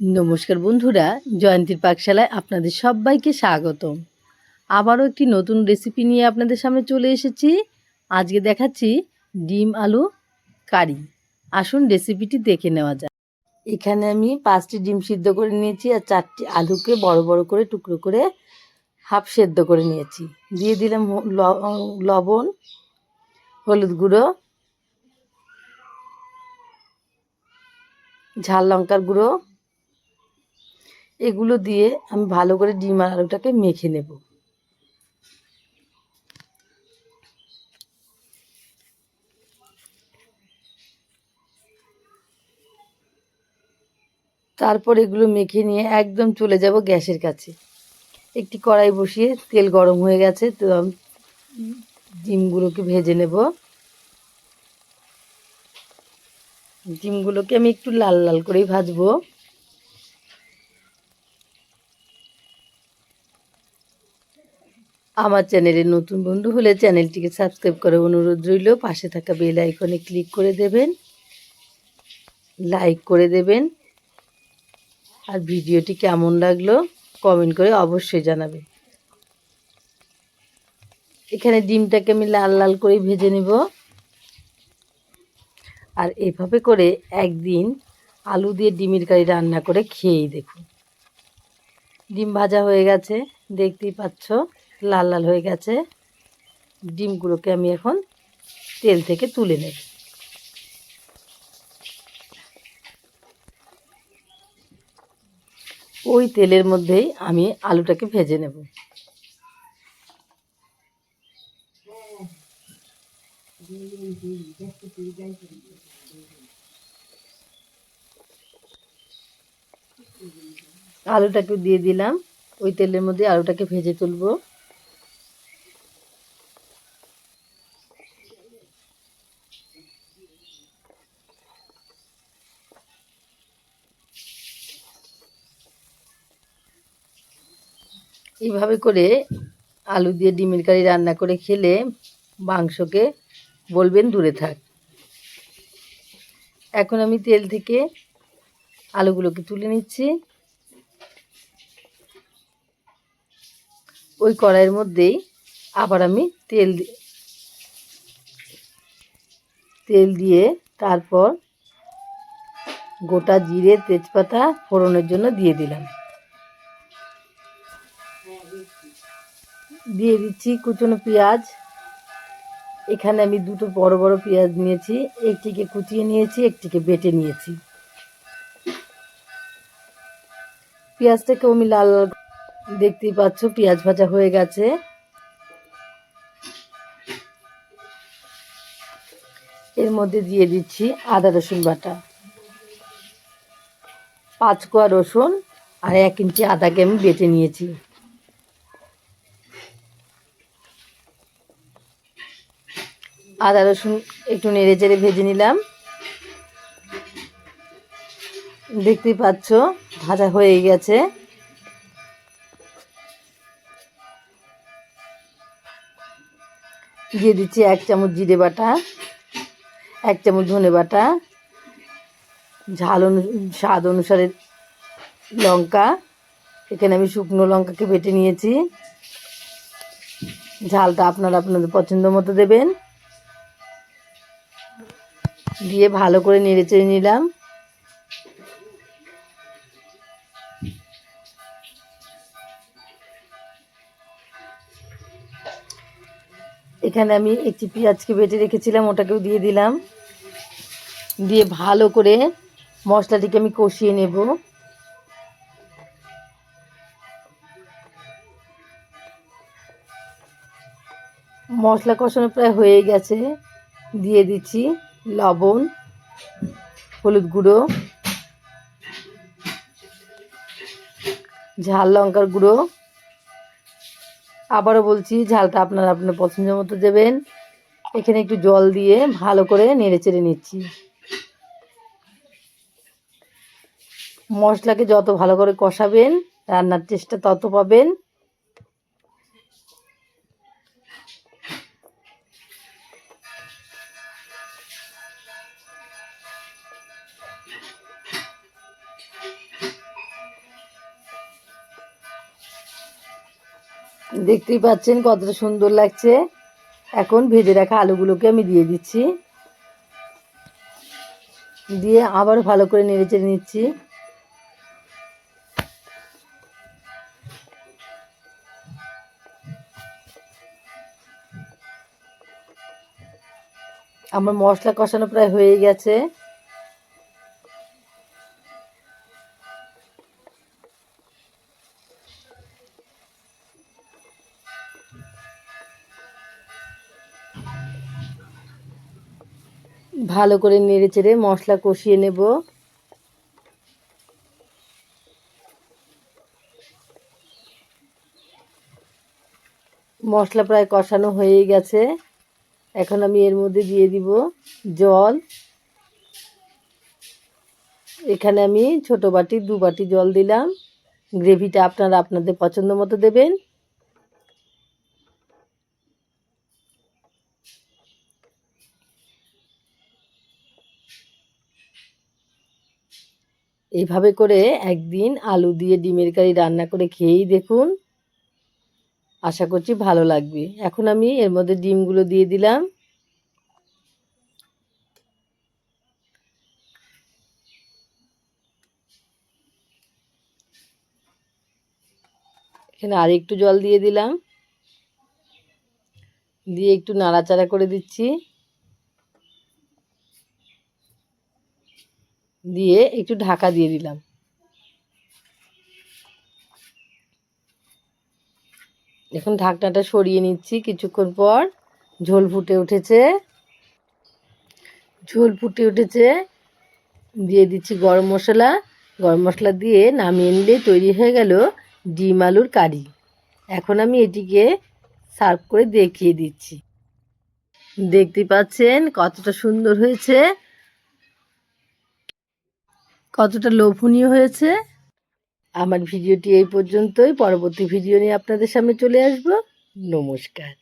নমস্কার বন্ধুরা, জয়ন্তীর পাকশালায় আপনাদের সবাইকে স্বাগতম। আবারও একটি নতুন রেসিপি নিয়ে আপনাদের সামনে চলে এসেছি। আজকে দেখাচ্ছি ডিম আলু কারি। আসুন রেসিপিটি দেখে নেওয়া যাক। এখানে আমি পাঁচটি ডিম সিদ্ধ করে নিয়েছি আর চারটি আলুকে বড় বড় করে টুকরো করে হাফ সেদ্ধ করে নিয়েছি। দিয়ে দিলাম লবণ, হলুদ গুঁড়ো, ঝাল লঙ্কার গুঁড়ো এগুলো দিয়ে আমি ভালো করে ডিম আর আলুটাকে মেখে নেব। তারপর এগুলো মেখে নিয়ে একদম চলে যাব গ্যাসের কাছে। একটি কড়াই বসিয়ে তেল গরম হয়ে গেছে, তো ডিমগুলোকে ভেজে নেব। ডিমগুলোকে আমি একটু লাল লাল করেই ভাজবো। আমার চ্যানেলের নতুন বন্ধু হলে চ্যানেলটিকে সাবস্ক্রাইব করে অনুরোধ রইল। পাশে থাকা বেল আইকনে ক্লিক করে দেবেন, লাইক করে দেবেন, আর ভিডিওটি কেমন লাগল কমেন্ট করে অবশ্যই জানাবেন। এখানে ডিমটাকে আমি লাল লাল করে ভেজে নেব। আর এভাবে করে একদিন আলু দিয়ে ডিমের কারি রান্না করে খেয়েই দেখুন। ডিম ভাজা হয়ে গেছে, দেখতেই পাচ্ছ। লাল লাল হয়ে গেছে। ডিমগুলোকে আমি এখন তেল থেকে তুলে নেব। ওই তেলের মধ্যেই আমি আলুটাকে ভেজে নেব। আলুটাকে দিয়ে দিলাম। ওই তেলের মধ্যে আলুটাকে ভেজে তুলবো। এইভাবে করে আলু দিয়ে ডিমের কারি রান্না করে খেলে মাংসকে বলবেন দূরে থাক। এখন আমি তেল থেকে আলুগুলোকে তুলে নিচ্ছি। ওই কড়াইয়ের মধ্যেই আবার আমি তেল তেল দিয়ে তারপর গোটা জিরে, তেজপাতা ফোড়নের জন্য দিয়ে দিলাম। দিয়ে দিচ্ছি কুচনো পেঁয়াজ। এখানে আমি দুটো বড় বড় পেঁয়াজ নিয়েছি। একটিকে কুচিয়ে নিয়েছি, একটিকে বেটে নিয়েছি। পেঁয়াজটাকে আমি লাল লাল দেখতেই পাচ্ছ, পেঁয়াজ ভাজা হয়ে গেছে। এর মধ্যে দিয়ে দিচ্ছি আদা রসুন বাটা। পাঁচ কোয়া রসুন আর এক ইঞ্চি আদাকে আমি বেটে নিয়েছি। আদা রসুন একটু নেড়ে চেড়ে ভেজে নিলাম। দেখতেই পাচ্ছ, ভাজা হয়ে গেছে। দিয়ে দিচ্ছি এক চামচ জিরে বাটা, এক চামচ ধনে বাটা, ঝাল অনু, স্বাদ অনুসারে লঙ্কা। এখানে আমি শুকনো লঙ্কাকে বেটে নিয়েছি। ঝালটা আপনারা আপনাদের পছন্দ মতো দেবেন। দিয়ে ভালো করে নেড়ে চেড়ে নিলাম। এখানে আমি একটি পেঁয়াজকে বেটে রেখেছিলাম, ওটাকেও দিয়ে দিলাম। দিয়ে ভালো করে মশলাটিকে আমি কষিয়ে নেব। মশলা কষানো প্রায় হয়ে গেছে, দিয়ে দিচ্ছি। লবণ, হলুদ গুঁড়ো, ঝাল লঙ্কার গুঁড়ো। আবারও বলছি, ঝালটা আপনারা আপনার পছন্দ মতো দেবেন। এখানে একটু জল দিয়ে ভালো করে নেড়ে চেড়ে নিচ্ছি। মশলাকে যত ভালো করে কষাবেন, রান্নার টেস্টটা তত পাবেন। দেখতেই পাচ্ছেন কতটা সুন্দর লাগছে। এখন ভেজে রাখা আলুগুলোকে আমি দিয়ে দিচ্ছি। দিয়ে আবার ভালো করে নেড়ে চেড়ে নিচ্ছি। আমার মশলা কষানো প্রায় হয়ে গেছে। ভালো করে নেড়ে চেড়ে মশলা কষিয়ে নেব। মশলা প্রায় কষানো হয়ে গেছে। এখন আমি এর মধ্যে দিয়ে দিব জল। এখানে আমি ছোট বাটি, দু বাটি জল দিলাম। গ্রেভিটা আপনারা আপনাদের পছন্দ মতো দেবেন। এইভাবে করে একদিন আলু দিয়ে ডিমের কারি রান্না করে খেয়েই দেখুন। আশা করছি ভালো লাগবে। এখন আমি এর মধ্যে ডিমগুলো দিয়ে দিলাম। এখানে আর একটু জল দিয়ে দিলাম। দিয়ে একটু নাড়াচাড়া করে দিচ্ছি। দিয়ে একটু ঢাকা দিয়ে দিলাম। এখন ঢাকনাটা সরিয়ে নিচ্ছি, কিছুক্ষণ পর ঝোল ফুটে উঠেছে। ঝোল ফুটে উঠেছে, দিয়ে দিচ্ছি গরম মশলা। গরম মশলা দিয়ে নামিয়ে নিলে তৈরি হয়ে গেল ডিম আলুর কারি। এখন আমি এটিকে সার্ভ করে দেখিয়ে দিচ্ছি। দেখতে পাচ্ছেন কতটা সুন্দর হয়েছে। কতটা লোভনীয় হয়েছে? আমার ভিডিওটি এই পর্যন্তই। পরবর্তী ভিডিও নিয়ে আপনাদের সামনে চলে আসব। নমস্কার।